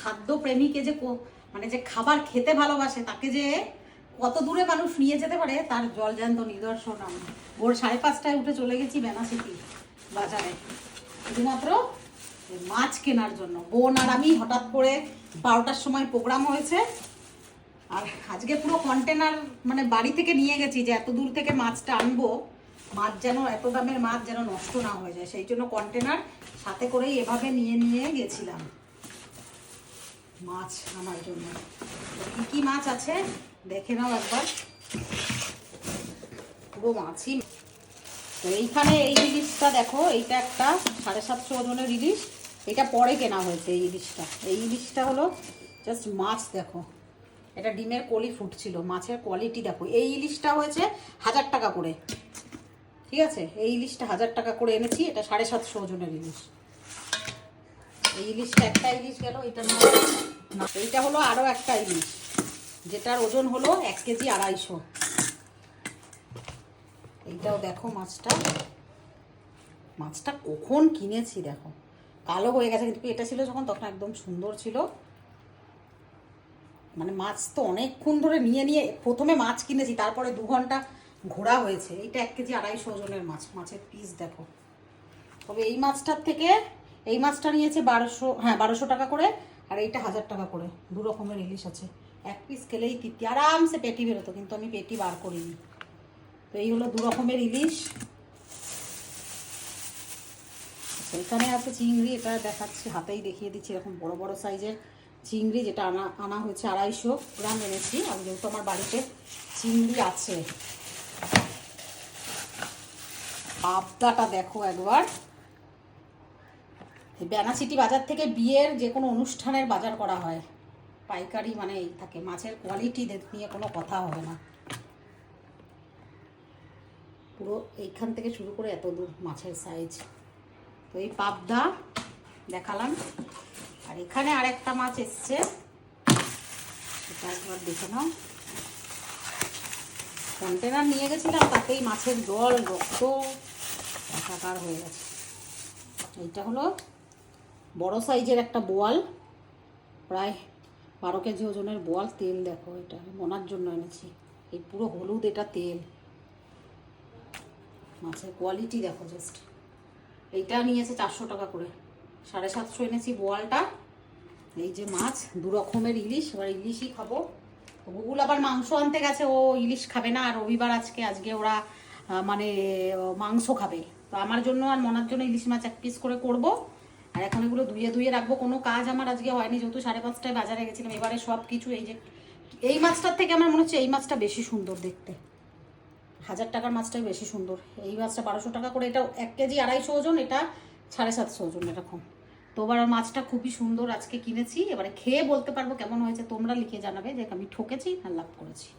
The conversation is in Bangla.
খাদ্য প্রেমীকে যে মানে যে খাবার খেতে ভালোবাসে, তাকে যে কত দূরে মানুষ নিয়ে যেতে পারে, তার জলজান্ত নিদর্শন আমি। ভোর সাড়ে পাঁচটায় উঠে চলে গেছি বেনাসিটি বাজারে। শুধুমাত্র মাছ কেনার জন্য। বোন আর আমি হঠাৎ করে বারোটার সময় প্রোগ্রাম হয়েছে। আর আজকে পুরো কন্টেনার মানে বাড়ি থেকে নিয়ে গেছি যে এত দূর থেকে মাছটা আনব, মাছ যেন, এত দামের মাছ যেন নষ্ট না হয়ে যায়। সেই জন্য কন্টেনার সাথে করেই এভাবে নিয়ে নিয়ে গেছিলাম। মাছ, আমার জন্য। কি কি মাছ আছে? দেখে নাও একবার। পুরো মাছই তো এইখানে এই ইলিশটা দেখো, এইটা একটা সাড়ে সাতশো ওজনের ইলিশ। এটা পরে কেনা হয়েছে এই ইলিশটা। এই ইলিশটা হলো জাস্ট মাছ দেখো। এটা ডিমের কলি ফুটছিল, মাছের কোয়ালিটি দেখো। এই ইলিশটা হয়েছে হাজার টাকা করে। ঠিক আছে? এই ইলিশটা হাজার টাকা করে এনেছি, এটা সাড়ে সাতশো ওজনের ইলিশ। ইলিশটা একটা ইলিশ গেল, এটা এইটা হলো আরও একটা ইলিশ, যেটার ওজন হলো এক কেজি আড়াইশো। এইটাও দেখো মাছটা। মাছটা কখন কিনেছি দেখো। কালো হয়ে গেছে, কিন্তু এটা ছিল যখন, তখন একদম সুন্দর ছিল। মানে মাছ তো অনেকক্ষণ ধরে নিয়ে নিয়ে, প্রথমে মাছ কিনেছি, তারপরে দু ঘণ্টা ঘোরা হয়েছে। এইটা এক কেজি আড়াইশো ওজনের মাছ, মাছের পিস দেখো। তবে এই মাছটার থেকে এই মাছটা নিয়েছে বারোশো হ্যাঁ বারোশো টাকা করে, আর এইটা হাজার টাকা করে। দু রকমের ইলিশ আছে। এক পিস খেলেই তৃপ্তি। আরামসে পেটি বেরোতো, কিন্তু আমি পেটি বার করিনি। তো এই হলো দু রকমের ইলিশ। এখানে আছে চিংড়ি, এটা দেখাচ্ছি, হাতেই দেখিয়ে দিচ্ছি, এরকম বড় বড় সাইজের চিংড়ি, যেটা আনা আনা হয়েছে আড়াইশো গ্রাম এনেছি। আর যেহেতু আমার বাড়িতে চিংড়ি আছে। পাবদাটা দেখো একবার। বেনাচিটি বাজার থেকে বিয়ের যে কোনো অনুষ্ঠানের বাজার করা হয়। পাইকারি মানে এই থাকে, মাছের কোয়ালিটি নিয়ে কোনো কথা হবে না। পুরো এইখান থেকে শুরু করে এত দূর মাছের সাইজ তো এই পাবদা দেখালাম। আর এখানে আরেকটা মাছ এসছে। একবার দেখে নাও। কন্টেনার নিয়ে গেছিলাম, তাতেই মাছের জল, রক্ত একাকার হয়ে গেছে। এইটা হলো বড় সাইজের একটা বোয়াল, প্রায় বারো কেজি ওজনের বোয়াল, তেল দেখো এটা মনার জন্য এনেছি। এই পুরো হলুদ, এটা তেল। মাছের কোয়ালিটি দেখো জাস্ট এইটা নিয়েছে চারশো টাকা করে। সাড়ে সাতশো এনেছি বোয়ালটা। এই যে মাছ, দু রকমের ইলিশ, এবার ইলিশই খাব। গুগুল আবার মাংস আনতে গেছে, ও ইলিশ খাবে না, আর রবিবার আজকে আজকে ওরা মানে মাংস খাবে। তো আমার জন্য আর মনার জন্য ইলিশ মাছ এক পিস করে করব। আর এখন এগুলো ধুয়ে ধুয়ে রাখব। কোনো কাজ আমার আজকে হয়নি, যেহেতু সাড়ে পাঁচটায় বাজারে গেছিলাম, এবারে সব কিছু এই যে, এই মাছটার থেকে আমার মনে হচ্ছে এই মাছটা বেশি সুন্দর দেখতে। হাজার টাকার মাছটাই বেশি সুন্দর। এই মাছটা বারোশো টাকা করে, এটা এক কেজি আড়াইশো ওজন, এটা সাড়ে সাতশো ওজন এরকম। তো এবার মাছটা খুবই সুন্দর আজকে কিনেছি। এবারে খেয়ে বলতে পারব কেমন হয়েছে, তোমরা লিখে জানাবে যে আমি ঠকেছি না লাভ করেছি।